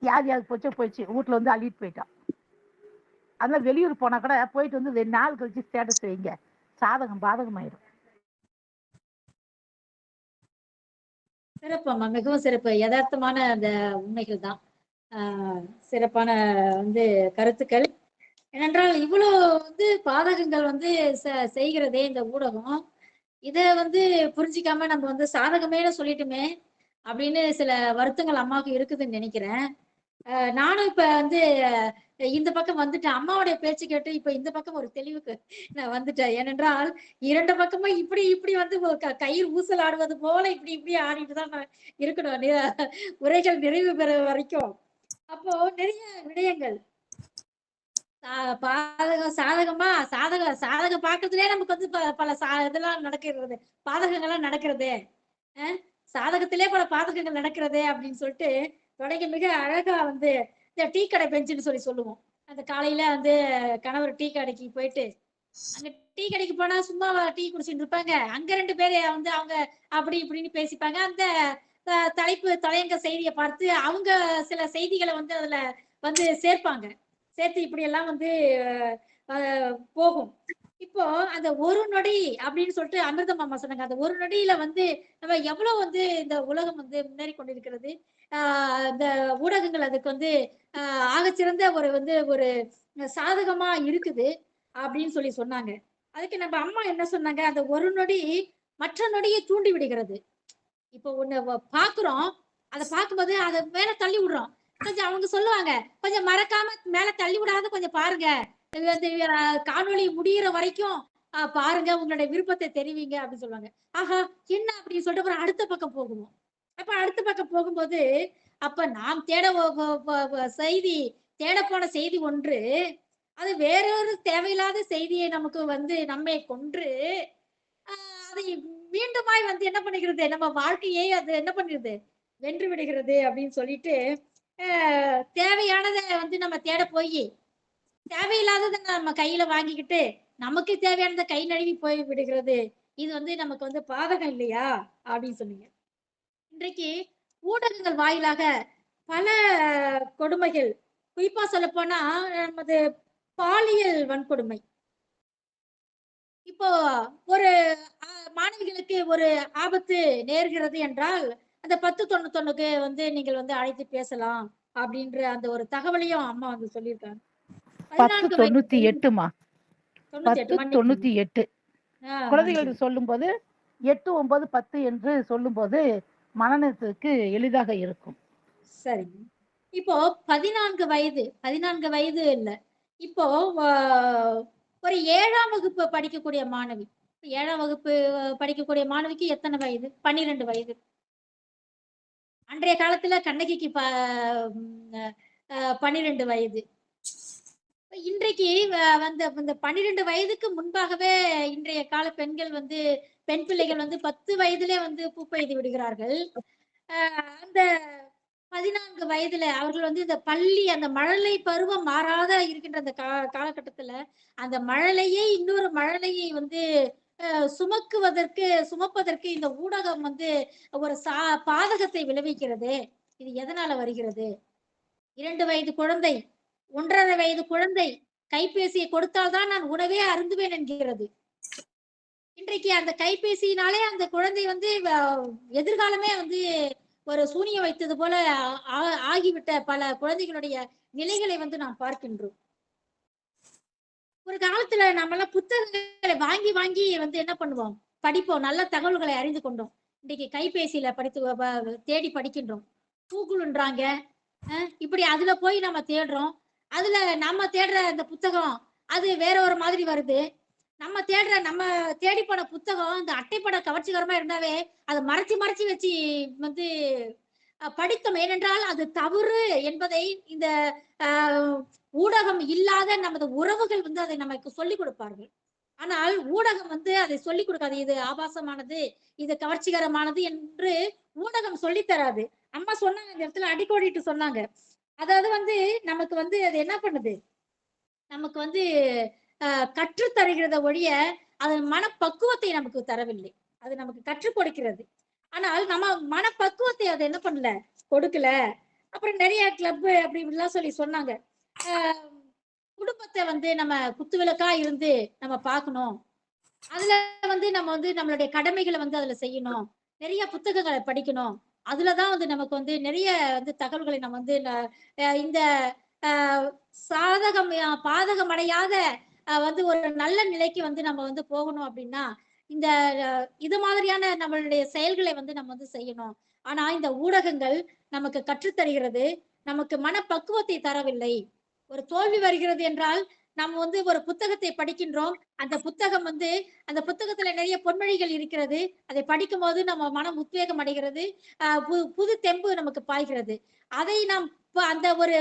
யார் யாருக்கு போச்சோ. போயிடுச்சு வீட்டில் வந்து அள்ளிட்டு போயிட்டான். அதனால வெளியூர் போனா கூட போயிட்டு வந்து ரெண்டு நாள் கழிச்சு ஸ்டேட்டஸ் வைங்க. சாதகம் பாதகம் ஆயிடும் சிறப்பம்மா மிகவும் சிறப்பு. யதார்த்தமான அந்த உண்மைகள் தான். ஆஹ் சிறப்பான வந்து கருத்துக்கள். ஏனென்றால் இவ்வளவு வந்து பாதகங்கள் வந்து செ- செய்கிறதே இந்த ஊடகம். இத வந்து புரிஞ்சிக்காம நம்ம வந்து சாதகமே சொல்லிட்டுமே அப்படின்னு சில வருத்தங்கள் அம்மாவுக்கு இருக்குதுன்னு நினைக்கிறேன். நானும் இப்ப வந்து இந்த பக்கம் வந்துட்டேன். அம்மாவுடைய பேச்சு கேட்டு இப்ப இந்த பக்கம் ஒரு தெளிவுக்கு நான் வந்துட்டேன். ஏனென்றால் இரண்டு பக்கமும் இப்படி இப்படி வந்து க- கயிறு ஊசல் ஆடுவது போல இப்படி இப்படி ஆடிட்டு தான் நான் இருக்கணும். உரைகள் நிறைவு பெற வரைக்கும். அப்போ நிறைய விடயங்கள். சா- பாதகம் சாதகமா? சாதக சாதகம் பாக்குறதுலயே நமக்கு வந்து ப- பல சா இதெல்லாம் நடக்கிறது. பாதகங்கள்லாம் நடக்கிறதே. ஆஹ் சாதகத்திலே பல பாதகங்கள் நடக்கிறதே அப்படின்னு சொல்லிட்டு தொடங்கி மிக அழகா வந்து இந்த டீ கடை பெஞ்சுன்னு சொல்லி சொல்லுவோம். அந்த காலையில வந்து கணவர் டீ கடைக்கு போயிட்டு அங்க டீ கடைக்கு போனா சும்மா டீ குடிச்சிட்டு இருப்பாங்க. அங்க ரெண்டு பேரு வந்து அவங்க அப்படி இப்படின்னு பேசிப்பாங்க. அந்த தலைப்பு தலையங்க செய்தியை பார்த்து அவங்க சில செய்திகளை வந்து அதுல வந்து சேர்ப்பாங்க. சேர்த்து இப்படி எல்லாம் வந்து போகும். இப்போ அந்த ஒரு நொடி அப்படின்னு சொல்லிட்டு அமிர்த மாமா சொன்னாங்க. அந்த ஒரு நொடியில வந்து நம்ம எவ்வளவு வந்து இந்த உலகம் வந்து முன்னேறி கொண்டிருக்கிறது? ஆஹ் இந்த ஊடகங்கள் அதுக்கு வந்து ஆஹ் ஆகச்சிறந்த ஒரு வந்து ஒரு சாதகமா இருக்குது அப்படின்னு சொல்லி சொன்னாங்க. அதுக்கு நம்ம அம்மா என்ன சொன்னாங்க? அந்த ஒரு நொடி மற்ற நொடியை தூண்டி விடுகிறது. இப்போ ஒண்ணு பாக்குறோம். அதை பார்க்கும்போது அதை மேல தள்ளி விடுறோம். கொஞ்சம் அவங்க சொல்லுவாங்க கொஞ்சம் மறக்காம மேல தள்ளி விடாத கொஞ்சம் பாருங்க. காணொளி முடியிற வரைக்கும் பாருங்க உங்களுடைய விருப்பத்தை தெரிவிங்க அப்படின்னு சொல்லுவாங்க. ஆஹா என்ன அப்படின்னு சொல்லிட்டு அப்புறம் அடுத்த பக்கம் போகுவோம். அப்ப அடுத்த பக்கம் போகும்போது அப்ப நாம் தேட செய்தி தேட போன செய்தி ஒன்று அது வேறொரு தேவையில்லாத செய்தியை நமக்கு வந்து நம்மை கொன்று அதை மீண்டுமாய் வந்து என்ன பண்ணுகிறது? நம்ம வாழ்க்கையை அது என்ன பண்ணிடுது வென்று விடுகிறது அப்படின்னு சொல்லிட்டு தேவையானதை வந்து நம்ம தேட போய் தேவையில்லாததை நம்ம கையில வாங்கிக்கிட்டு நமக்கு தேவையானதை கை நழுவி போய் விடுகிறது. இது வந்து நமக்கு வந்து பாதகம் இல்லையா? அப்படின்னு சொன்னீங்க. இன்றைக்கு ஊடகங்கள் வாயிலாக பல கொடுமைகள். குறிப்பா சொல்ல போனா நமது பாலியல் வன்கொடுமை. இப்போ ஒரு மாணவிகளுக்கு ஒரு ஆபத்து நேர்கிறது என்றால் அந்த பத்து தொண்ணூத்தொன்னுக்கு வந்து நீங்கள் வந்து அழைத்து பேசலாம் அப்படின்ற அந்த ஒரு தகவலையும் அம்மா வந்து சொல்லியிருக்காங்க. பத்து தொண்ணூத்தி எட்டுமா? பத்து. தொண்ணூத்தி எட்டு. குழந்தைகளுக்கு சொல்லும்போது எட்டு ஒன்பது பத்து என்று சொல்லும்போது மனநலத்துக்கு எளிதாக இருக்கும். சரி. இப்போ பதினான்கு வயது பதினான்கு வயது இல்ல. இப்போ ஒரு ஏழாம் வகுப்பு படிக்கக்கூடிய மாணவி. ஏழாம் வகுப்பு படிக்கக்கூடிய மாணவிக்கு எத்தனை வயது? பன்னிரெண்டு வயது. அன்றைய காலத்துல கண்ணகிக்கு ப பன்னிரெண்டு வயது. இன்றைக்கு வ- வந்த இந்த பன்னிரெண்டு வயதுக்கு முன்பாகவே இன்றைய கால பெண்கள் வந்து பெண் பிள்ளைகள் வந்து பத்து வயதிலே வந்து பூப்பெய்து விடுகிறார்கள். ஆஹ் அந்த பதினான்கு வயதுல அவர்கள் வந்து இந்த பள்ளி அந்த மழலை பருவம் மாறாத இருக்கின்ற அந்த கா காலகட்டத்துல அந்த மழலையே இன்னொரு மழலையை வந்து அஹ், சுமக்குவதற்கு சுமப்பதற்கு இந்த ஊடகம் வந்து ஒரு சா பாதகத்தை விளைவிக்கிறது. இது எதனால வருகிறது? இரண்டு வயது குழந்தை ஒன்றரை வயது குழந்தை கைபேசியை கொடுத்தால்தான் நான் உணவே அருந்துவேன் என்கிறது. இன்றைக்கு அந்த கைபேசியினாலே அந்த குழந்தை வந்து எதிர்காலமே வந்து ஒரு சூனியம் வைத்தது போல ஆ- ஆகிவிட்ட பல குழந்தைகளுடைய நிலைகளை வந்து நாம் பார்க்கின்றோம். ஒரு காலத்துல நம்மளாம் புத்தகங்களை வாங்கி வாங்கி வந்து என்ன பண்ணுவோம்? படிப்போம். நல்ல தகவல்களை அறிந்து கொண்டோம். இன்னைக்கு கைபேசியில படித்து தேடி படிக்கின்றோம். கூகுள்ன்றாங்க. இப்படி அதுல போய் நம்ம தேடுறோம். அதுல நம்ம தேடுற அந்த புத்தகம் அது வேற ஒரு மாதிரி வருது. நம்ம தேடுற நம்ம தேடி போன புத்தகம் இந்த அட்டைப்பட கவர்ச்சிகரமா இருந்தாவே அதை மறைச்சு மறைச்சு வச்சு வந்து படித்தோம். ஏனென்றால் அது தவறு என்பதை இந்த ஊடகம் இல்லாத நமது உறவுகள் வந்து அதை நமக்கு சொல்லிக் கொடுப்பார்கள். ஆனால் ஊடகம் வந்து அதை சொல்லிக் கொடுக்காது. இது ஆபாசமானது இது கவர்ச்சிகரமானது என்று ஊடகம் சொல்லித் தராது. அம்மா சொன்னாங்க இந்த இடத்துல அடிக்கோடிட்டு சொன்னாங்க. அதாவது வந்து நமக்கு வந்து அது என்ன பண்ணுது? நமக்கு வந்து கற்று கற்றுத் தருகிறத ஒழிய அதன் மனப்பக்குவத்தை நமக்கு தரவில்லை. அது நமக்கு கற்றுக் கொடுக்கிறது. ஆனால் நம்ம மனப்பக்குவத்தை அது என்ன பண்ணல? கொடுக்கல. அப்புறம் நிறைய கிளப் அப்படி இப்படிலாம் சொல்லி சொன்னாங்க. குடும்பத்தை வந்து நம்ம குத்துவிளக்கா இருந்து நம்ம பார்க்கணும். அதுல வந்து நம்ம வந்து நம்மளுடைய கடமைகளை வந்து அதுல செய்யணும். நிறைய புத்தகங்களை படிக்கணும். அதுலதான் வந்து நமக்கு வந்து நிறைய வந்து தகவல்களை நம்ம வந்து இந்த ஆஹ் சாதகம் பாதகம் அடையாத வந்து ஒரு நல்ல நிலைக்கு வந்து நம்ம வந்து போகணும் அப்படின்னா இந்த இது மாதிரியான நம்மளுடைய செயல்களை வந்து நம்ம வந்து செய்யணும். ஆனா இந்த ஊடகங்கள் நமக்கு கற்றுத்தருகிறது. நமக்கு மனப்பக்குவத்தை தரவில்லை. ஒரு தோல்வி வருகிறது என்றால் நம்ம வந்து ஒரு புத்தகத்தை படிக்கின்றோம். அந்த புத்தகம் வந்து அந்த புத்தகத்துல நிறைய பொன்மொழிகள் இருக்கிறது. அதை படிக்கும் போது நம்ம மனம் உத்வேகம் அடைகிறது. ஆஹ் பு- புது தெம்பு நமக்கு பாய்கிறது. அதை நாம் அந்த ஒரு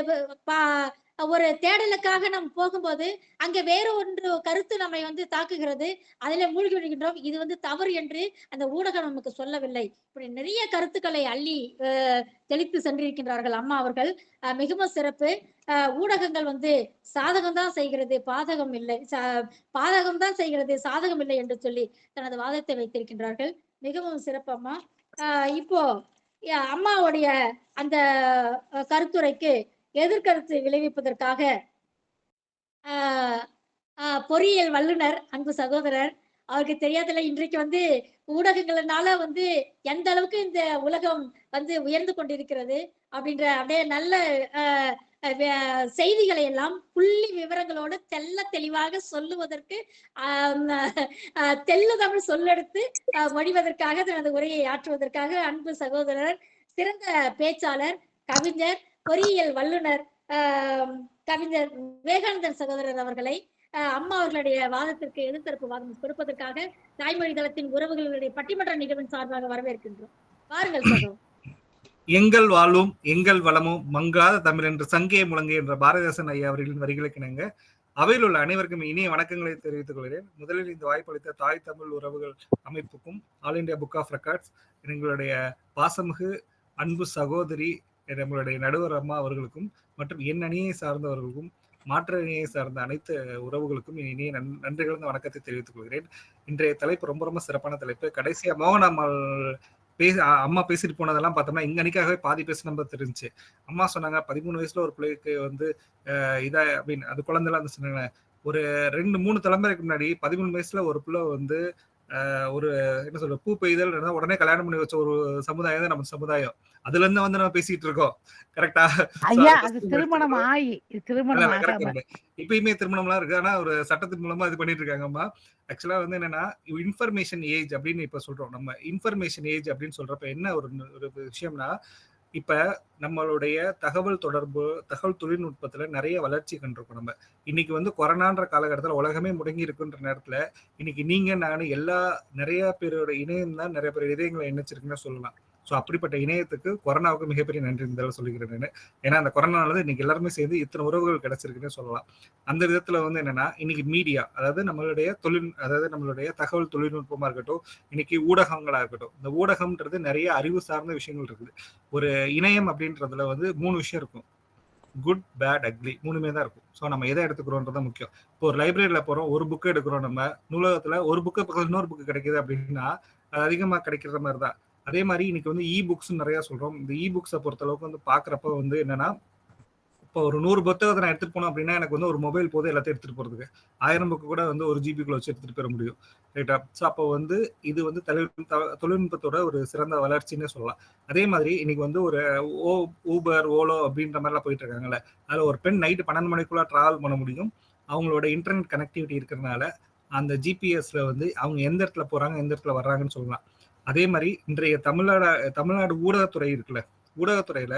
பா- ஒரு தேடலுக்காக நாம் போகும்போது அங்க வேற ஒன்று கருத்து நம்மை வந்து தாக்குகிறது. அதில் மூழ்கி விடுகின்றோம். இது வந்து தவறு என்று அந்த ஊடகம் நமக்கு சொல்லவில்லை. இப்படி நிறைய கருத்துக்களை அள்ளி தெளித்து சென்றிருக்கின்றார்கள் அம்மா அவர்கள். மிகவும் சிறப்பு. ஊடகங்கள் வந்து சாதகம் தான் செய்கிறது பாதகம் இல்லை சா- பாதகம் தான் செய்கிறது சாதகம் இல்லை என்று சொல்லி தனது வாதத்தை வைத்திருக்கின்றார்கள். மிகவும் சிறப்பு அம்மா. இப்போ அம்மாவுடைய அந்த கருத்துரைக்கு எதிர்கருத்து விளைவிப்பதற்காக ஆஹ் ஆஹ் பொறியியல் வல்லுனர் அன்பு சகோதரர் அவருக்கு தெரியாதல இன்றைக்கு வந்து ஊடகங்களினால வந்து எந்த அளவுக்கு இந்த உலகம் வந்து உயர்ந்து கொண்டிருக்கிறது அப்படின்ற அப்படியே நல்ல அஹ் செய்திகளை எல்லாம் புள்ளி விவரங்களோடு தெள்ள தெளிவாக சொல்லுவதற்கு ஆஹ் ஆஹ் தமிழ் சொல்லெடுத்து மொழிவதற்காக தனது உரையை ஆற்றுவதற்காக அன்பு சகோதரர் சிறந்த பேச்சாளர் கவிஞர் பொறியியல் வல்லுனர் கவிஞர் விவேகானந்தர் சகோதரர் அவர்களை அம்மா அவர்களுடைய வாதத்திற்கு எதிர்த்தரப்பு வாதம் கொடுப்பதற்காக தாய்மொழி தளத்தின் உறவுகளுடைய பட்டிமன்ற நிகழ்வின் சார்பாக வரவேற்கின்றோம். வாருங்கள் சகோ. எங்கள் வாழ்வும் எங்கள் வளமும் மங்காத தமிழ் என்று சங்கே முழங்கு என்ற பாரதிதாசன் ஐயா அவர்களின் வரிகளுக்கு இணங்க அவையில் உள்ள அனைவருக்கும் இனிய வணக்கங்களை தெரிவித்துக் கொள்கிறேன். முதலில் இந்த வாய்ப்பளித்த தாய் தமிழ் உறவுகள் அமைப்புக்கும் all India book of records எங்களுடைய பாசமிகு அன்பு சகோதரி நம்மளுடைய நடுவர் அம்மா அவர்களுக்கும் மற்றும் என் அணியை சார்ந்தவர்களுக்கும் மாற்று அணியை சார்ந்த அனைத்து உறவுகளுக்கும் என் இனிய நன்- நன்றி கலந்த வணக்கத்தை தெரிவித்துக் கொள்கிறேன். இன்றைய தலைப்பு ரொம்ப ரொம்ப சிறப்பான தலைப்பு. கடைசியா மோகன் அம்மாள் பேசி அம்மா பேசிட்டு போனதெல்லாம் பார்த்தோம்னா இங்க அன்னைக்காகவே பாதி பேச நம்ம தெரிஞ்சு அம்மா சொன்னாங்க பதிமூணு வயசுல ஒரு பிள்ளைக்கு வந்து இதா அப்படின்னு அது குழந்தைலாம் வந்து சொன்னாங்க ஒரு ரெண்டு மூணு தலைமுறைக்கு முன்னாடி பதிமூணு வயசுல ஒரு பிள்ளை வந்து ஒரு என்ன சொல்ற பூ பெய்தல் உடனே கல்யாணம் பண்ணி வச்ச ஒரு சமுதாயம் தான் நம்ம சமுதாயம். அதுல இருந்து வந்து நம்ம பேசிட்டு இருக்கோம். கரெக்டா திருமணம் ஆகி திருமணம் இப்பயுமே திருமணம்லாம் இருக்கு. ஆனா ஒரு சட்டத்தின் மூலமா இது பண்ணிட்டு இருக்காங்கம்மா ஆக்சுவலா வந்து என்னன்னா இன்ஃபர்மேஷன் ஏஜ் அப்படின்னு இப்ப சொல்றோம். நம்ம இன்ஃபர்மேஷன் ஏஜ் அப்படின்னு சொல்றப்ப என்ன ஒரு விஷயம்னா இப்ப நம்மளுடைய தகவல் தொடர்பு தகவல் தொழில்நுட்பத்துல நிறைய வளர்ச்சி கண்டிருக்கோம் நம்ம. இன்னைக்கு வந்து கொரோனான்ற காலகட்டத்தில் உலகமே முடங்கி இருக்குன்ற நேரத்துல இன்னைக்கு நீங்க நானும் எல்லா நிறைய பேரோட இணையம் தான் நிறைய பேர் இதயங்களை இணைச்சிருக்குன்னு சொல்லலாம். ஸோ அப்படிப்பட்ட இணையத்துக்கு கொரோனாவுக்கு மிகப்பெரிய நன்றி இருந்ததால் சொல்லிக்கிறேன் நான். ஏன்னா அந்த கொரோனால இன்னைக்கு எல்லாருமே சேர்ந்து இத்தனை உறவுகள் கிடைச்சிருக்குன்னு சொல்லலாம். அந்த விதத்துல வந்து என்னன்னா இன்னைக்கு மீடியா அதாவது நம்மளுடைய தொழில் அதாவது நம்மளுடைய தகவல் தொழில்நுட்பமா இருக்கட்டும் இன்னைக்கு ஊடகங்களா இருக்கட்டும் இந்த ஊடகம்ன்றது நிறைய அறிவு சார்ந்த விஷயங்கள் இருக்குது. ஒரு இணையம் அப்படின்றதுல வந்து மூணு விஷயம் இருக்கும். குட் பேட் அக்லி மூணுமே தான் இருக்கும். ஸோ நம்ம எதை எடுத்துக்கிறோன்றது முக்கியம். இப்போ ஒரு லைப்ரரியில் போகிறோம் ஒரு புக்கு எடுக்கிறோம் நம்ம. நூலகத்தில் ஒரு புக்கு பக்கத்தில் இன்னொரு புக்கு கிடைக்குது அப்படின்னா அது அதிகமாக கிடைக்கிற மாதிரி தான். அதே மாதிரி இன்னைக்கு வந்து இ புக்ஸ் நிறைய சொல்றோம். இந்த இ புக்ஸை பொறுத்த அளவுக்கு வந்து பாக்குறப்ப வந்து என்னன்னா இப்போ ஒரு நூறு புத்தகத்தை நான் எடுத்துட்டு போனோம் அப்படின்னா எனக்கு வந்து ஒரு மொபைல் போதும் எல்லாத்தையும் எடுத்துட்டு போறதுக்கு. ஆயிரம் புக்கு கூட வந்து ஒரு ஜிபிக்குள்ள வச்சு எடுத்துட்டு போயிட முடியும். ரைட்டா ஸோ அப்போ வந்து இது வந்து தொழில் த- தொழில்நுட்பத்தோட ஒரு சிறந்த வளர்ச்சின்னு சொல்லலாம். அதே மாதிரி இன்னைக்கு வந்து ஒரு ஓ ஊபர் ஓலோ அப்படின்ற மாதிரிலாம் போயிட்டு இருக்காங்கல்ல. அதில் ஒரு பெண் நைட்டு பன்னெண்டு மணிக்குள்ள ட்ராவல் பண்ண முடியும். அவங்களோட இன்டர்நெட் கனெக்டிவிட்டி இருக்கிறதுனால அந்த ஜிபிஎஸ்ல வந்து அவங்க எந்த இடத்துல போறாங்க எந்த இடத்துல வர்றாங்கன்னு சொல்லலாம். அதே மாதிரி இன்றைய தமிழ்நாடு தமிழ்நாடு ஊடகத்துறை இருக்குல்ல ஊடகத்துறையில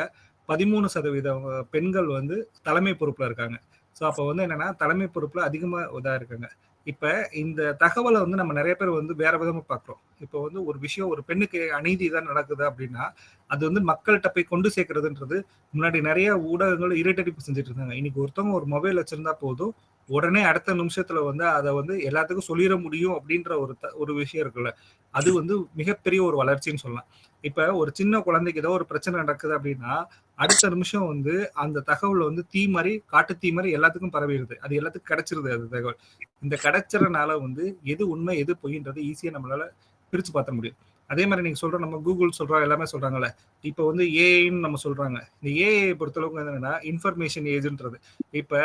பதிமூணு சதவீதம் பெண்கள் வந்து தலைமை பொறுப்புல இருக்காங்க. ஸோ அப்போ வந்து என்னன்னா தலைமை பொறுப்புல அதிகமா இதா இருக்காங்க. இப்ப இந்த தகவலை வந்து நம்ம நிறைய பேர் வந்து வேற விதமா பார்க்குறோம். இப்போ வந்து ஒரு விஷயம் ஒரு பெண்ணுக்கு அநீதி தான் நடக்குது அப்படின்னா அது வந்து மக்கள்கிட்ட போய் கொண்டு சேர்க்கறதுன்றது முன்னாடி நிறைய ஊடகங்கள் இரிட்டடிப்பு செஞ்சுட்டு இருந்தாங்க. இன்னைக்கு ஒருத்தவங்க ஒரு மொபைல் வச்சிருந்தா போதும் உடனே அடுத்த நிமிஷத்துல வந்து அதை வந்து எல்லாத்துக்கும் சொல்லிட முடியும் அப்படின்ற ஒரு த- ஒரு விஷயம் இருக்குல்ல. அது வந்து மிகப்பெரிய ஒரு வளர்ச்சின்னு சொல்லலாம். இப்ப ஒரு சின்ன குழந்தைக்கு ஏதோ ஒரு பிரச்சனை நடக்குது அப்படின்னா அடுத்த நிமிஷம் வந்து அந்த தகவல் வந்து தீ மாதிரி காட்டு தீ மாதிரி எல்லாத்துக்கும் பரவிடுது. அது எல்லாத்துக்கும் கிடைச்சிருது அது தகவல். இந்த கிடைச்சறனால வந்து எது உண்மை எது பொய்ன்றது ஈஸியா நம்மளால பிரிச்சு பார்த்த முடியும். அதே மாதிரி நீங்க சொல்ற நம்ம கூகுள் சொல்றோம் எல்லாமே சொல்றாங்கல்ல. இப்போ வந்து ஏஐன்னு நம்ம சொல்றாங்க. இந்த ஏஐ பொறுத்தளவுக்கு என்னன்னா இன்ஃபர்மேஷன் ஏஜ்ன்றது இப்ப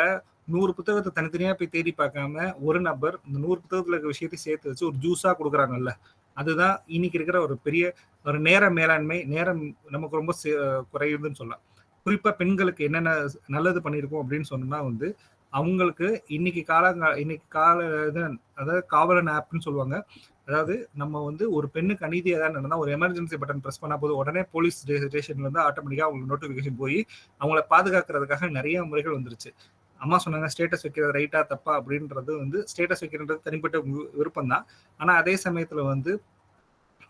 நூறு புத்தகத்தை தனித்தனியா போய் தேடி பார்க்காம ஒரு நபர் இந்த நூறு புத்தகத்துல இருக்க விஷயத்தையும் சேர்த்து வச்சு ஒரு ஜூஸா கொடுக்குறாங்கல்ல. அதுதான் இன்னைக்கு இருக்கிற ஒரு பெரிய ஒரு நேர மேலாண்மை நேரம் நமக்கு ரொம்ப சே- குறையுதுன்னு சொல்லலாம். குறிப்பா பெண்களுக்கு என்னென்ன நல்லது பண்ணியிருக்கோம் அப்படின்னு சொன்னோம்னா வந்து அவங்களுக்கு இன்னைக்கு காலங்க இன்னைக்கு கால இது அதாவது காவலன் ஆப்னு சொல்லுவாங்க. அதாவது நம்ம வந்து ஒரு பெண்ணுக்கு அநீதி ஏதாவது நடந்தால் ஒரு எமர்ஜென்சி பட்டன் பிரஸ் பண்ணா போது உடனே போலீஸ் ஸ்டேஷன்ல இருந்து ஆட்டோமேட்டிக்காக அவங்களுக்கு நோட்டிபிகேஷன் போய் அவங்கள பாதுகாக்கிறதுக்காக நிறைய முறைகள் வந்துருச்சு. அம்மா சொன்னாங்க ஸ்டேட்டஸ் வைக்கிறது ரைட்டா தப்பா? அப்படின்றது வந்து ஸ்டேட்டஸ் வைக்கிறது தனிப்பட்ட விருப்பம் தான் ஆனா அதே சமயத்துல வந்து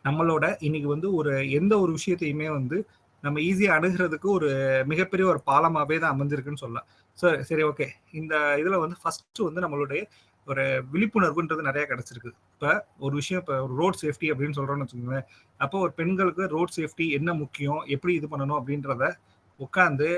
நம்மளோட இன்னைக்கு வந்து ஒரு எந்த ஒரு விஷயத்தையுமே வந்து நம்ம ஈஸியா அணுகிறதுக்கு ஒரு மிகப்பெரிய ஒரு பாலமாவே தான் அமைஞ்சிருக்குன்னு சொல்லலாம். சரி சரி ஓகே இந்த இதுல வந்து ஃபர்ஸ்ட் வந்து நம்மளுடைய ஒரு விழிப்புணர்வுன்றது நிறைய கிடைச்சிருக்கு. இப்ப ஒரு விஷயம் இப்ப ஒரு ரோட் சேஃப்டி அப்படின்னு சொல்றோம்னு வச்சுக்கோங்களேன். அப்போ ஒரு பெண்களுக்கு ரோட் சேஃப்டி என்ன முக்கியம்? எப்படி இது பண்ணணும்? அப்படின்றத உட்காந்து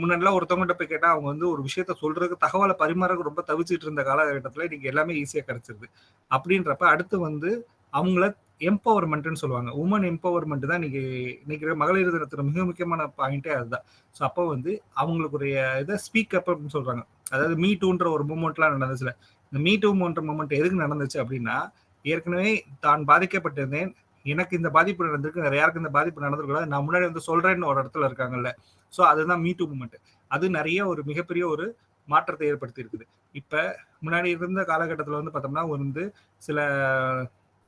முன்னாடிலாம் ஒருத்தவங்ககிட்ட போய் கேட்டால் அவங்க வந்து ஒரு விஷயத்த சொல்றதுக்கு தகவலை பரிமாறக்கு ரொம்ப தவிச்சிட்டு இருந்த காலகட்டத்தில் இன்னைக்கு எல்லாமே ஈஸியாக கிடைச்சிருது. அப்படின்றப்ப அடுத்து வந்து அவங்கள எம்பவர்மெண்ட்னு சொல்லுவாங்க. உமன் எம்பவர்மெண்ட் தான் இன்னைக்கு இன்னைக்கு மகளிர் தினத்துல மிக முக்கியமான பாயிண்டே அதுதான். ஸோ அப்போ வந்து அவங்களுக்குரிய இதை ஸ்பீக் அப் அப்படின்னு சொல்றாங்க. அதாவது மீ டூன்ற ஒரு மூமெண்ட்லாம் நடந்துச்சுல. இந்த மீ டூ மூமெண்ட் எதுக்கு நடந்துச்சு அப்படின்னா ஏற்கனவே தான் பாதிக்கப்பட்டிருந்தேன். எனக்கு இந்த பாதிப்பு நடந்திருக்கு நிறைய யாருக்கு இந்த பாதிப்பு நடந்திருக்கூடாது நான் முன்னாடி வந்து சொல்றேன்னு ஒரு இடத்துல இருக்காங்கல்ல. ஸோ அதுதான் மீ டூ மூமெண்ட் அது நிறைய ஒரு மிகப்பெரிய ஒரு மாற்றத்தை ஏற்படுத்தி இருக்குது இப்ப முன்னாடி இருந்த காலகட்டத்தில் வந்து பார்த்தோம்னா வந்து சில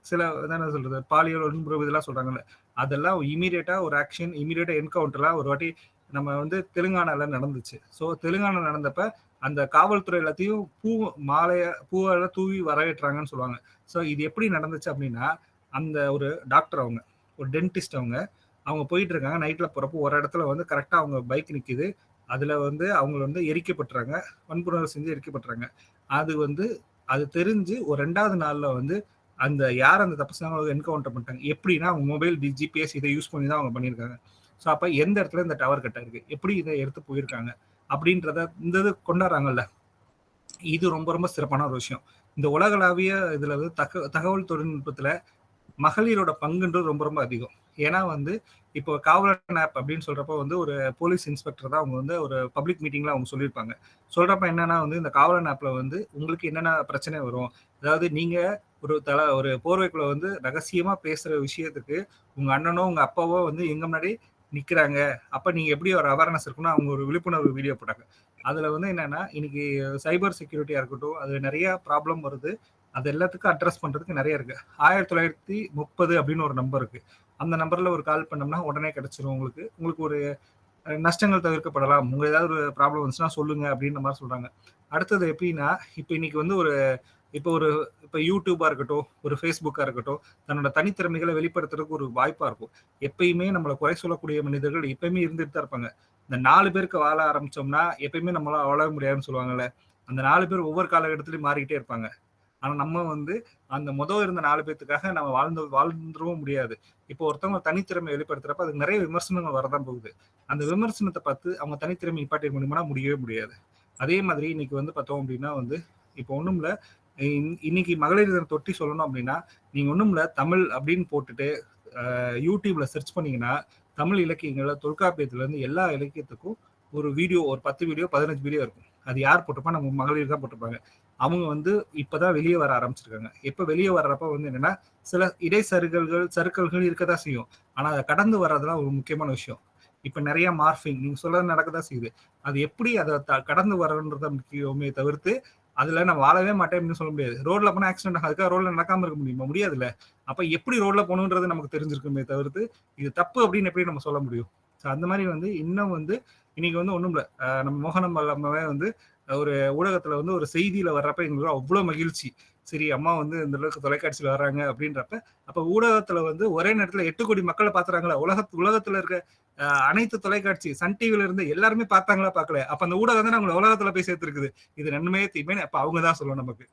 சில என்ன சொல்றது பாலியல் வன்புறவு இதெல்லாம் சொல்றாங்கல்ல. அதெல்லாம் இமீடியட்டா ஒரு ஆக்ஷன் இமீடியட்டா என்கவுண்டர்லாம் ஒரு வாட்டி நம்ம வந்து தெலுங்கானால நடந்துச்சு. ஸோ தெலுங்கானா நடந்தப்ப அந்த காவல்துறை எல்லாத்தையும் பூ மாலைய பூவெல்லாம் தூவி வரவேற்றாங்கன்னு சொல்லுவாங்க. ஸோ இது எப்படி நடந்துச்சு அப்படின்னா அந்த ஒரு டாக்டர் அவங்க ஒரு டென்டிஸ்ட் அவங்க அவங்க போயிட்டு இருக்காங்க நைட்டில் போகிறப்போ ஒரு இடத்துல வந்து கரெக்டாக அவங்க பைக் நிற்கிது அதில் வந்து அவங்க வந்து எரிக்கப்பட்டுறாங்க. வன்புணர்வு செஞ்சு எரிக்கப்பட்டுறாங்க. அது வந்து அது தெரிஞ்சு ஒரு ரெண்டாவது நாளில் வந்து அந்த யார் அந்த தப்பு செஞ்சாங்களோ என்கவுண்டர் பண்ணிட்டாங்க. எப்படின்னா அவங்க மொபைல் ஜிபிஎஸ் இதை யூஸ் பண்ணி தான் அவங்க பண்ணியிருக்காங்க. ஸோ அப்போ எந்த இடத்துல இந்த டவர் கட் ஆயிருக்கு எப்படி இதை எடுத்து போயிருக்காங்க? அப்படின்றத இந்த இது கொண்டாடுறாங்கல்ல. இது ரொம்ப ரொம்ப சிறப்பான ஒரு விஷயம். இந்த உலகளாவிய இதில் வந்து தக தகவல் தொழில்நுட்பத்தில் மகளிரோட பங்குன்றது ரொம்ப ரொம்ப அதிகம். ஏன்னா வந்து இப்போ காவலன் ஆப் அப்படின்னு சொல்றப்ப வந்து ஒரு போலீஸ் இன்ஸ்பெக்டர் தான் அவங்க வந்து ஒரு பப்ளிக் மீட்டிங்ல அவங்க சொல்லியிருப்பாங்க. சொல்றப்ப என்னன்னா வந்து இந்த காவலன் ஆப்ல வந்து உங்களுக்கு என்னென்ன பிரச்சனை வரும்? அதாவது நீங்க ஒரு தல ஒரு போர்வைக்குள்ள வந்து ரகசியமா பேசுற விஷயத்துக்கு உங்க அண்ணனோ உங்க அப்பாவோ வந்து எங்க முன்னாடி நிக்கிறாங்க. அப்ப நீங்க எப்படி ஒரு அவேர்னஸ் இருக்குன்னா அவங்க ஒரு விழிப்புணர்வு வீடியோ போட்டாங்க. அதுல வந்து என்னன்னா இன்னைக்கு சைபர் செக்யூரிட்டியா இருக்கட்டும் அது நிறைய ப்ராப்ளம் வருது. அது எல்லாத்துக்கும் அட்ரஸ் பண்ணுறதுக்கு நிறைய இருக்குது ஆயிரத்தி தொள்ளாயிரத்தி முப்பது அப்படின்னு ஒரு நம்பர் இருக்குது அந்த நம்பரில் ஒரு கால் பண்ணோம்னா உடனே கிடச்சிரும் உங்களுக்கு. உங்களுக்கு ஒரு நஷ்டங்கள் தவிர்க்கப்படலாம். உங்கள் ஏதாவது ஒரு ப்ராப்ளம் வந்துச்சுன்னா சொல்லுங்கள் அப்படின்ற மாதிரி சொல்கிறாங்க அடுத்தது எப்படின்னா இப்போ இன்னைக்கு வந்து ஒரு இப்போ ஒரு இப்போ யூடியூபாக இருக்கட்டும் ஒரு ஃபேஸ்புக்காக இருக்கட்டும் தன்னோட தனித்திறமைகளை வெளிப்படுத்துறதுக்கு ஒரு வாய்ப்பாக இருக்கும். எப்பயுமே நம்மளை குறை சொல்லக்கூடிய மனிதர்கள் எப்பயுமே இருந்துட்டு தான் இருப்பாங்க. இந்த நாலு பேருக்கு வாழ ஆரம்பிச்சோம்னா எப்பயுமே நம்மளால் வாழ முடியாதுன்னு சொல்லுவாங்கல்ல. அந்த நாலு பேர் ஒவ்வொரு காலகட்டத்திலையும் மாறிக்கிட்டே இருப்பாங்க. ஆனா நம்ம வந்து அந்த முதல் இருந்த நாலு பேத்துக்காக நம்ம வாழ்ந்து வாழ்ந்துடவும் முடியாது. இப்போ ஒருத்தவங்க தனித்திறமை வெளிப்படுத்துறப்ப அதுக்கு நிறைய விமர்சனங்கள் வரதான் போகுது. அந்த விமர்சனத்தை பார்த்து அவங்க தனித்திறமை இப்பாட்டிய முடியுமா முடியவே முடியாது. அதே மாதிரி இன்னைக்கு வந்து பார்த்தோம் அப்படின்னா வந்து இப்போ ஒண்ணும் இன்- இன்னைக்கு மகளிர் தினம் தொட்டி சொல்லணும் அப்படின்னா நீங்க ஒண்ணும் தமிழ் அப்படின்னு போட்டுட்டு யூடியூப்ல சர்ச் பண்ணீங்கன்னா தமிழ் இலக்கியங்கள்ல தொல்காப்பியத்துல இருந்து எல்லா இலக்கியத்துக்கும் ஒரு வீடியோ ஒரு பத்து வீடியோ பதினஞ்சு வீடியோ இருக்கும். அது யார் போட்டிருப்பா நம்ம மகளிர் தான் போட்டிருப்பாங்க. அவங்க வந்து இப்பதான் வெளியே வர ஆரம்பிச்சிருக்காங்க. இப்ப வெளியே வர்றப்ப வந்து என்னன்னா சில இடைச்சருகல்கள் சறுக்கல்கள் இருக்கதான் செய்யும். ஆனா அதை கடந்து வர்றதுலாம் ஒரு முக்கியமான விஷயம். இப்ப நிறைய மார்பிங் நீங்க சொல்றது நடக்கதான் செய்யுது. அது எப்படி அதை த- கடந்து வரன்றத முக்கியமே தவிர்த்து அதுல நான் வாழவே மாட்டேன் சொல்ல முடியாது. ரோட்ல போனா ஆக்சிடென்ட் ஆகும் ரோட்ல நடக்காம இருக்க முடியுமா? முடியாதுல்ல. அப்ப எப்படி ரோட்ல போகணுன்றது நமக்கு தெரிஞ்சிருக்குமே தவிர்த்து இது தப்பு அப்படின்னு எப்படி நம்ம சொல்ல முடியும்? ஸோ அந்த மாதிரி வந்து இன்னும் வந்து இன்னைக்கு வந்து ஒண்ணும் இல்ல. நம்ம மோகனம் வந்து ஒரு ஊடகத்துல வந்து ஒரு செய்தியில வர்றப்ப எங்களுக்கு அவ்வளோ மகிழ்ச்சி. சரி அம்மா வந்து இந்த அளவுக்கு தொலைக்காட்சியில் வர்றாங்க அப்படின்றப்ப அப்ப ஊடகத்துல வந்து ஒரே நேரத்துல எட்டு கோடி மக்களை பாத்துறாங்களா உலக உலகத்துல இருக்க அனைத்து தொலைக்காட்சி சன் டிவில இருந்து எல்லாருமே பார்த்தாங்களா பார்க்கல. அப்ப அந்த ஊடகம் தான் நம்மள உலகத்துல போய் சேர்த்துருக்குது. இது நன்மையே தீமை அப்ப அவங்க தான் சொல்லணும் நமக்கு.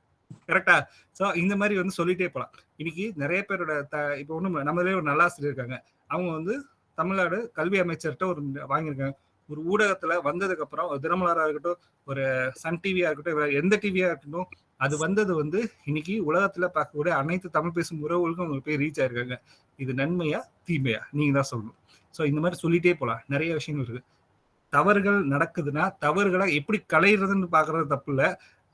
கரெக்டா சோ இந்த மாதிரி வந்து சொல்லிட்டே போலாம். இன்னைக்கு நிறைய பேரோட த இப்போ ஒன்றும் நம்மளே ஒரு நல்லாசிரியர் இருக்காங்க. அவங்க வந்து தமிழ்நாடு கல்வி அமைச்சர்கிட்ட ஒரு வாங்கியிருக்காங்க. ஒரு ஊடகத்துல வந்ததுக்கு அப்புறம் ஒரு தினமலரா இருக்கட்டும் ஒரு சன் டிவியா இருக்கட்டும் எந்த டிவியா இருக்கட்டும் அது வந்தது வந்து இன்னைக்கு உலகத்துல பார்க்கக்கூடிய அனைத்து தமிழ் பேசும் உறவுகளுக்கும் அவங்க போய் ரீச் ஆயிருக்காங்க. இது நன்மையா தீமையா? நீங்க தான் சொல்லணும். ஸோ இந்த மாதிரி சொல்லிட்டே போலாம். நிறைய விஷயங்கள் இருக்கு. தவறுகள் நடக்குதுன்னா தவறுகளை எப்படி களையிறதுன்னு பாக்குறது தப்பு இல்ல.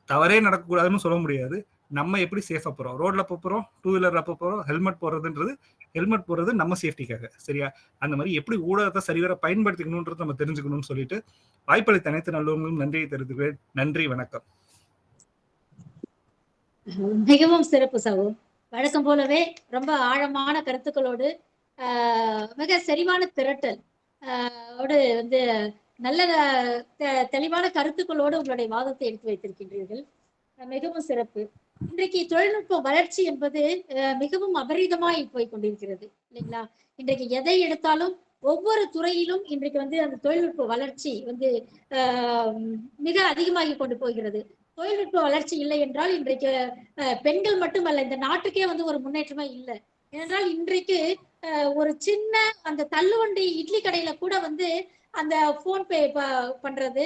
தவறே நடக்கக்கூடாதுன்னு சொல்ல முடியாது. நம்ம எப்படி சேஃபா போறோம்? ரோட்ல போறோம் டூ வீலர்ல போறோம் ஹெல்மெட் போடுறதுன்றது ஹெல்மெட் போடுறது நம்ம சேஃப்டிக்காக சரியா? அந்த மாதிரி எப்படி ஊடகத்தை சரிவர பயன்படுத்திக்கணுன்றது நம்ம தெரிஞ்சுக்கணும்னு சொல்லிட்டு வாய்ப்பளித்த அனைத்து நல்லவங்களும் நன்றியை தெரிவித்துக்கிறேன் நன்றி வணக்கம். மிகவும் சிறப்பு சகோ. வழக்கம் போலவே ரொம்ப ஆழமான கருத்துக்களோடு ஆஹ் மிக செறிவான திரட்டல் ஆஹ் ஓடு வந்து நல்ல தெளிவான கருத்துக்களோடு உங்களுடைய வாதத்தை எடுத்து வைத்திருக்கின்றீர்கள். மிகவும் சிறப்பு. இன்றைக்கு தொழில்நுட்ப வளர்ச்சி என்பது மிகவும் அபரிதமாய் போய் கொண்டிருக்கிறது இல்லைங்களா? இன்றைக்கு எதை எடுத்தாலும் ஒவ்வொரு துறையிலும் இன்றைக்கு வந்து அந்த தொழில்நுட்ப வளர்ச்சி வந்து ஆஹ் மிக அதிகமாகி கொண்டு போகிறது. தொழில்நுட்ப வளர்ச்சி இல்லை என்றால் இன்றைக்கு பெண்கள் மட்டுமல்ல இந்த நாட்டுக்கே வந்து ஒரு முன்னேற்றமே இல்லை. ஏனென்றால் இன்றைக்கு ஒரு சின்ன அந்த தள்ளுவண்டி இட்லி கடையில கூட வந்து அந்த போன்பே பண்றது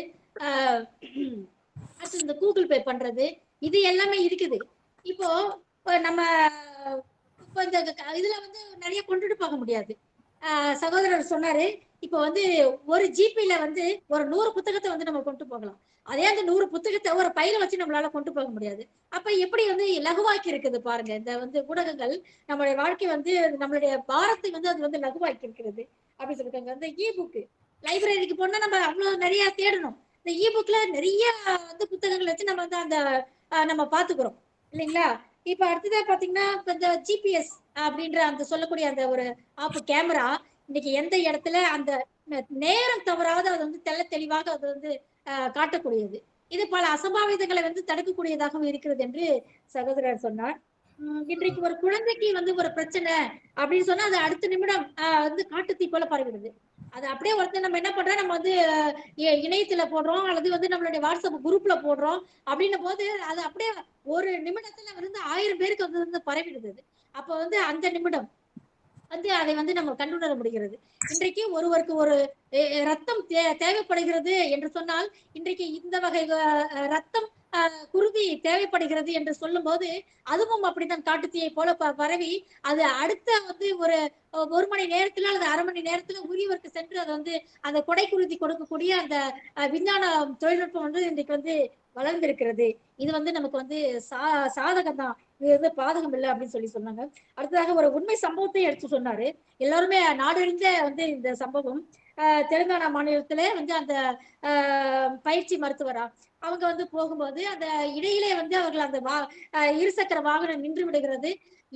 அடுத்து இந்த கூகுள் பே பண்றது இது எல்லாமே இருக்குது. இப்போ நம்ம இப்போ இந்த க- இதுல வந்து நிறைய கொண்டுட்டு போக முடியாது. சகோதரர் சொன்னாரு இப்போ வந்து ஒரு ஜிபில வந்து ஒரு நூறு புத்தகத்தை வந்து நம்ம கொண்டு போகலாம். அதே அந்த நூறு புத்தகத்தை ஒரு பையில வச்சு நம்மளால கொண்டு போக முடியாது. அப்ப எப்படி வந்து லகுவாக்கி இருக்குது பாருங்க இந்த வந்து ஊடகங்கள் நம்மளுடைய வாழ்க்கை வந்து நம்மளுடைய பாரத்தை வந்து அது வந்து லகுவாக்கி இருக்கிறது. அப்படின்னு சொல்லிருக்காங்க. இந்த இ புக்கு லைப்ரரிக்கு போனா நம்ம அவ்வளவு நிறைய தேடணும். இந்த இ புக்ல நிறைய வந்து புத்தகங்கள் வச்சு நம்ம வந்து அந்த நம்ம பாத்துக்கிறோம் இல்லைங்களா? இப்ப அடுத்ததா பாத்தீங்கன்னா இந்த ஜிபிஎஸ் அப்படின்ற அந்த சொல்லக்கூடிய அந்த ஒரு ஆப் கேமரா இன்னைக்கு எந்த இடத்துல அந்த நேரம் தவறாவது அது வந்து தெள்ள தெளிவாக அது வந்து காட்டக்கூடியது. இது பல அசம்பாவிதங்களை வந்து தடுக்கக்கூடியதாகவும் இருக்கிறது என்று சகோதரர் சொன்னார். உம் இன்றைக்கு ஒரு குழந்தைக்கு வந்து ஒரு பிரச்சனை அப்படின்னு சொன்னா அது அடுத்த நிமிடம் ஆஹ் வந்து காட்டுத்தீ போல பரவிடுது. அது அப்படியே ஒருத்தர் நம்ம என்ன பண்றோம்? நம்ம வந்து இ- இணையத்துல போடுறோம். அல்லது வந்து நம்மளுடைய வாட்ஸ்அப் குரூப்ல போடுறோம். அப்படின்னும் போது அது அப்படியே ஒரு நிமிடத்துல வந்து ஆயிரம் பேருக்கு வந்து வந்து பரவிடுது அப்ப வந்து அந்த நிமிடம் வந்து அதை வந்து நம்ம கண்டுணர முடிகிறது. இன்றைக்கு ஒருவருக்கு ஒரு ரத்தம் தே- தேவைப்படுகிறது என்று சொன்னால் இன்றைக்கு இந்த வகை ரத்தம் அஹ், குருதி தேவைப்படுகிறது என்று சொல்லும்போது அதுவும் அப்படித்தான் காட்டுத்தீயை போல பரவி அது அடுத்த வந்து ஒரு ஒரு மணி நேரத்துல அல்லது அரை மணி நேரத்துல உரியவருக்கு சென்று அதை வந்து அந்த கொடை குருதி கொடுக்கக்கூடிய அந்த விஞ்ஞான தொழில்நுட்பம் வந்து இன்றைக்கு வந்து வளர்ந்திருக்கிறது. இது வந்து நமக்கு வந்து சா சாதகம் தான். இது வந்து பாதகம் இல்லை அப்படின்னு சொல்லி சொன்னாங்க. அடுத்ததாக ஒரு உண்மை சம்பவத்தை எடுத்து சொன்னாரு. எல்லாருமே நாடறிந்த வந்து இந்த சம்பவம். தெலுங்கானா மாநிலத்திலே வந்து அந்த பயிற்சி மருத்துவரா. அவங்க வந்து போகும்போது அந்த இடையிலே வந்து அவர்கள் அந்த வா இருசக்கர வாகனம் நின்று விடுகிறது.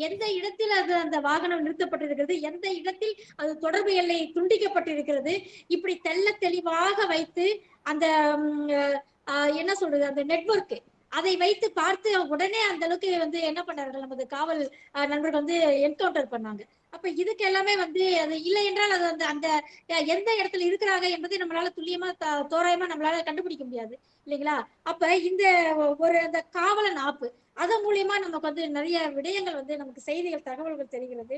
எந்த இடத்தில் அது அந்த வாகனம் நிறுத்தப்பட்டிருக்கிறது? எந்த இடத்தில் அது தொடர்பு எல்லை துண்டிக்கப்பட்டிருக்கிறது? இப்படி தெள்ள தெளிவாக வைத்து அந்த என்ன சொல்றது? அந்த நெட்வொர்க் அதை வைத்து பார்த்து உடனே அந்த அளவுக்கு வந்து என்ன பண்ணார்கள்? நமது காவல் நண்பர்கள் வந்து என்கவுண்டர் பண்ணாங்க. அப்ப இதுக்கு எல்லாமே வந்து அது இல்லை என்றால் அது அந்த அந்த எந்த இடத்துல இருக்கிறாங்க என்பதை நம்மளால துல்லியமா த- தோராயமா நம்மளால கண்டுபிடிக்க முடியாது. இல்லைங்களா? அப்ப இந்த ஒரு அந்த காவலன் ஆப்பு அதன் மூலியமா நமக்கு வந்து நிறைய விடயங்கள் வந்து நமக்கு செய்திகள் தகவல்கள் தெரிகிறது.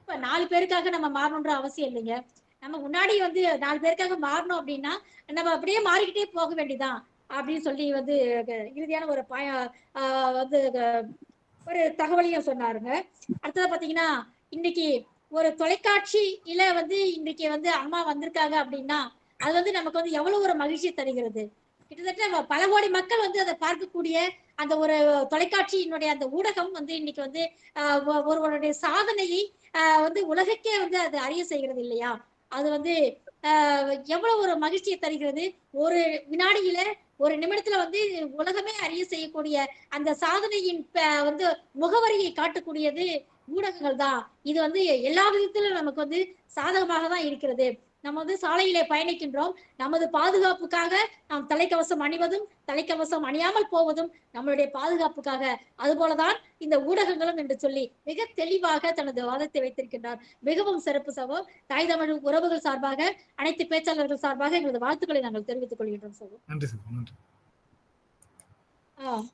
இப்ப நாலு பேருக்காக நம்ம மாறணுன்ற அவசியம் இல்லைங்க. நம்ம முன்னாடி வந்து நாலு பேருக்காக மாறணும் அப்படின்னா நம்ம அப்படியே மாறிக்கிட்டே போக வேண்டியதான் அப்படின்னு சொல்லி வந்து இறுதியான ஒரு பய வந்து ஒரு தகவலையும் சொன்னாருங்க. அடுத்தது பாத்தீங்கன்னா இன்னைக்கு ஒரு தொலைக்காட்சியில வந்து இன்னைக்கு வந்து அம்மா வந்திருக்காங்க அப்படின்னா அது வந்து நமக்கு வந்து எவ்வளவு ஒரு மகிழ்ச்சி தருகிறது. கிட்டத்தட்ட பல கோடி மக்கள் வந்து அதை பார்க்கக்கூடிய அந்த ஒரு தொலைக்காட்சியினுடைய அந்த ஊடகம் வந்து இன்னைக்கு வந்து ஒருவருடைய சாதனையை வந்து உலகக்கே வந்து அது அறிய செய்கிறது இல்லையா? அது வந்து எவ்வளவு ஒரு மகிழ்ச்சியை தருகிறது? ஒரு வினாடியில ஒரு நிமிடத்துல வந்து உலகமே அறிய செய்யக்கூடிய அந்த சாதனையின் வந்து முகவரியை காட்டக்கூடியது ஊடகங்கள் தான். இது வந்து எல்லா விதத்திலும் நமக்கு வந்து சாதகமாக தான் இருக்கிறது. நம்ம வந்து சாலையிலே பயணிக்கின்றோம். நமது பாதுகாப்புக்காக நாம் தலைக்கவசம் அணிவதும் தலைக்கவசம் அணியாமல் போவதும் நம்மளுடைய பாதுகாப்புக்காக. அதுபோலதான் இந்த ஊடகங்களும் என்று சொல்லி மிக தெளிவாக தனது வாதத்தை வைத்திருக்கின்றார். மிகவும் சிறப்பு சகோ தாய் தமிழ் உறவுகள் சார்பாக அனைத்து பேச்சாளர்கள் சார்பாக எங்களது வாழ்த்துக்களை நாங்கள் தெரிவித்துக் கொள்கின்றோம் சகோ நன்றி சார் நன்றி. ஆஹ்